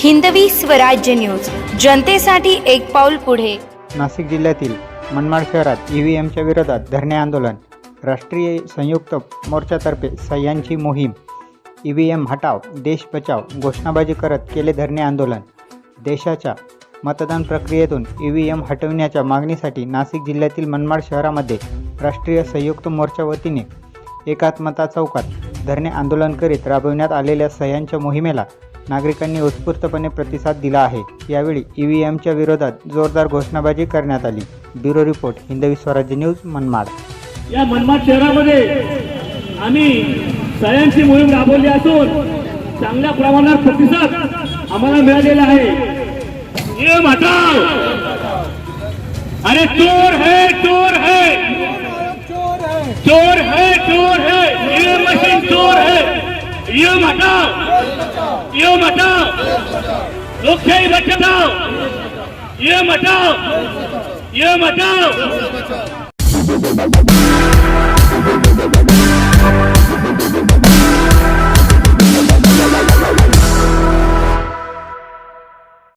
Hindavi Swarajya news. जनतेसाठी एक पाऊल पुढे. नाशिक जिल्ह्यातील मनमाड शहरात ई व्ही एमच्या विरोधात धरणे आंदोलन. राष्ट्रीय संयुक्त मोर्चातर्फे सह्यांची मोहीम. ई व्ही एम हटाव देश बचाव घोषणाबाजी करत केले धरणे आंदोलन. देशाच्या मतदान प्रक्रियेतून ई व्ही एम हटविण्याच्या मागणीसाठी नाशिक जिल्ह्यातील मनमाड शहरामध्ये राष्ट्रीय संयुक्त मोर्चा वतीने एकात्मता चौकात धरणे आंदोलन करीत राबविण्यात आलेल्या सह्यांच्या मोहिमेला नागरिकांनी उत्स्फूर्तपणे प्रतिसाद दिला आहे. यावेळी ई व्ही एमच्या विरोधात जोरदार घोषणाबाजी करण्यात आली. Bureau report Hindavi Swarajya news Manmad. या मनमाड शहरामध्ये आम्ही सह्यांची मोहीम राबवली असून चांगल्या प्रमाणात प्रतिसाद आम्हाला मिळालेला आहे. ये अरे चोर है चोर है! चोर है चोर है! ये मशीन चोर है! ये हटाओ ये हटाओ लोकशाही बचाओ ये हटाओ ये हटाओ